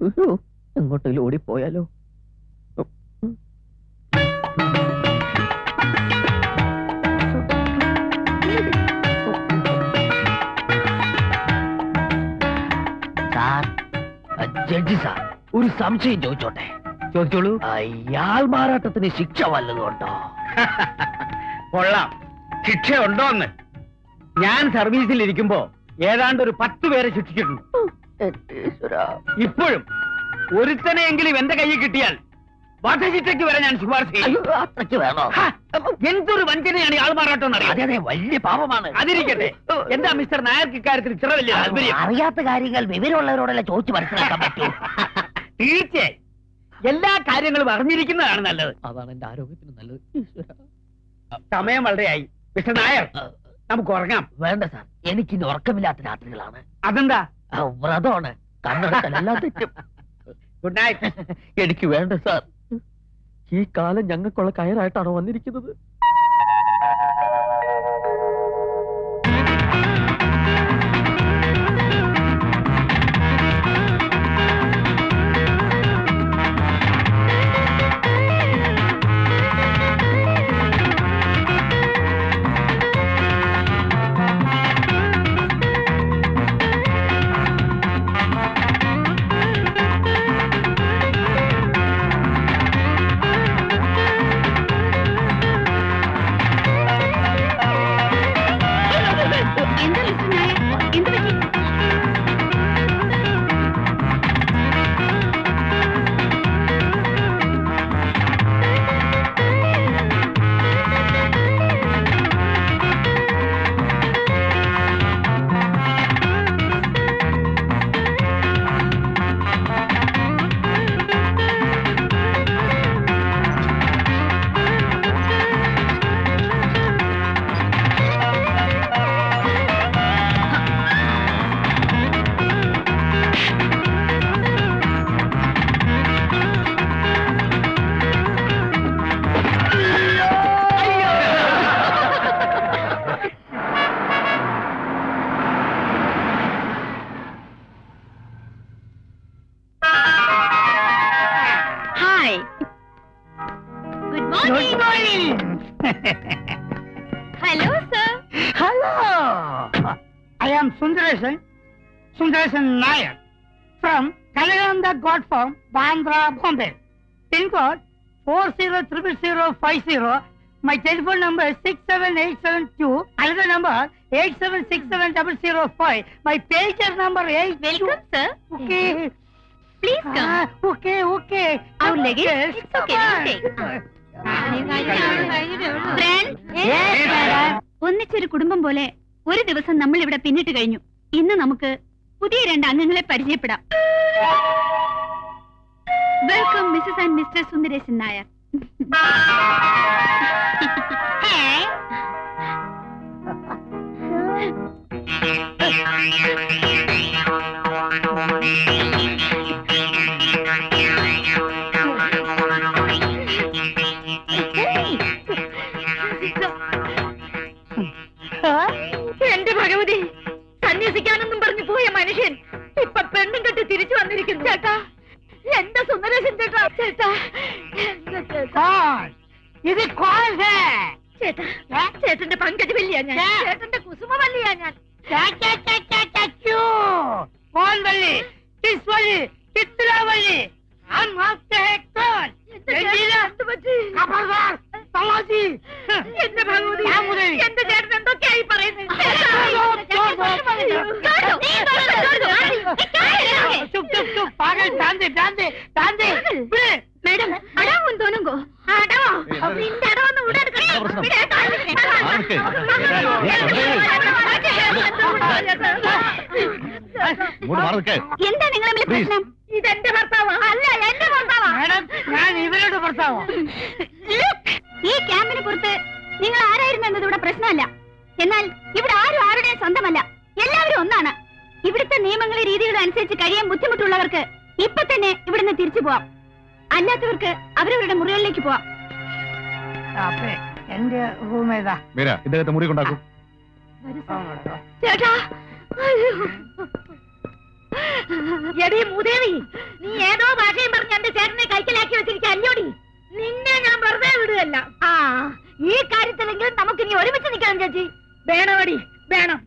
എങ്ങോട്ടെങ്കിലും ഓടിപ്പോയാലോ? Judge sir ഒരു സംശയം ചോദിച്ചോട്ടെ? ചോദിച്ചോളൂ. അയാൾ മാറാട്ടത്തിന് ശിക്ഷ വല്ലതും ഉണ്ടോ കൊള്ളാം. ശിക്ഷ ഉണ്ടോന്ന് ഞാൻ സർവീസിൽ ഇരിക്കുമ്പോ ഏതാണ്ട് ഒരു പത്ത് പേരെ ശിക്ഷിച്ചിട്ടുണ്ട്. ഇപ്പോഴും ഒരുത്തനെയെങ്കിലും എന്റെ കയ്യിൽ കിട്ടിയാൽ വധശിക്ഷയ്ക്ക് വരെ ഞാൻ ശുപാർശ ചെയ്യും. അത്രയ്ക്ക് വേണോ? ഹാ, എന്തൊരു വഞ്ചനയാണ് ഈ മാറാട്ടം അതെ അതെ വലിയ പാപമാണ്. അതിരിക്കട്ടെ. എന്താ മിസ്റ്റർ നായർക്ക് ഇക്കാര്യത്തിൽ ഇത്ര വലിയ താല്പര്യം? അറിയാത്ത കാര്യങ്ങൾ വിവരമുള്ളവരോടല്ല ചോദിച്ചു മനസ്സിലാക്കാൻ പറ്റൂ? തീർച്ചയായും. എല്ലാ കാര്യങ്ങളും അറിഞ്ഞിരിക്കുന്നതാണ് നല്ലത്. അതാണ് എന്റെ ആരോഗ്യത്തിന് നല്ലത്. സമയം വളരെയായി മിസ്റ്റർ നായർ നമുക്ക് ഉറങ്ങാം. വേണ്ട സാർ എനിക്കിന്ന് ഉറക്കമില്ലാത്ത രാത്രികളാണ്. അതെന്താ? വ്രതമാണ് കണ്ണെടുക്കലെല്ലാം തെറ്റും. ഗുഡ് നൈറ്റ് എനിക്ക് വേണ്ട സാർ ഈ കാലം ഞങ്ങൾക്കുള്ള കയറായിട്ടാണോ വന്നിരിക്കുന്നത്? Morning, morning. Hello, sir. Hello. I am Sundaresan, Sundaresan Nayak from Kalaganda God Farm, Bandra, Bombay. Pin code four zero three zero five zero. My telephone number is 67872. Another number 8767005. My pager number 8. Welcome, sir. Okay. Please come. Ah, okay, okay. Our luggage. It's okay. ഒന്നിച്ചൊരു കുടുംബം പോലെ ഒരു ദിവസം നമ്മൾ ഇവിടെ പിന്നിട്ട് കഴിഞ്ഞു. ഇന്ന് നമുക്ക് പുതിയ രണ്ട് അംഗങ്ങളെ പരിചയപ്പെടാം. Welcome Mrs and Mr Sundareshan Nair. ചേട്ടാ. എന്റെ സുന്ദരേശൻ ചേട്ടാ ചേട്ടാ. എന്റെ ചേട്ടാ. ഇത് കോഴ്സ് ചേട്ടാ ചേട്ടന്റെ പങ്കജവല്ലിയാ ഞാൻ. ചേട്ടന്റെ കുസുമവല്ലിയാ ഞാൻ. കോൺവള്ളി കിസ്വള്ളി ചിത്രാവള്ളി എന്റെ ചേട്ടന് എന്ത് പറ്റി? എന്റെ ഭഗവതി രാമുദേവി. എന്റെ ചേട്ടൻ എന്തൊക്കെയായി പറയുന്നത് മേഡം അടാവും തോന്നുങ്കോ അടവോ നിന്റെ അടവൊന്നും ഇവിടെ എടുക്കണം. ഇവിടെ എന്താ നിങ്ങളെ തമ്മിൽ പ്രശ്നം ഇതെന്റെ ഭർത്താവാ അല്ല എന്റെ ഭർത്താവാ മാഡം ഞാൻ ഇവരുടെ ഭർത്താവോ ഈ ക്യാമ്പിന് പുറത്ത് നിങ്ങൾ ആരായിരുന്നു എന്നത് ഇവിടെ പ്രശ്നമല്ല എന്നാൽ അനുസരിച്ച് കഴിയാൻ ബുദ്ധിമുട്ടുള്ളവർക്ക് ഇപ്പൊ തന്നെ ഇവിടുന്ന് തിരിച്ചു പോവാം അല്ലാത്തവർക്ക് അവരവരുടെ മുറികളിലേക്ക് പോവാം അപ്പേ എന്റെ റൂം ഏതാ മീര ഇദ്ദേഹത്തെ മുറി കൊണ്ടാക്കും ചേട്ടാ. എടി മൂദേവി നീ ഏതോ ഭാഷയും പറഞ്ഞ് എന്റെ ചേട്ടനെ കൈക്കലാക്കി വെച്ചിരിക്കുക അല്ലോടി നിന്നെ ഞാൻ വെറുതെ വിടുകയല്ല ആ ഈ കാര്യത്തിലെങ്കിലും നമുക്ക് ഇനി ഒരുമിച്ച് നിൽക്കണം ചേച്ചി വേണമടി വേണം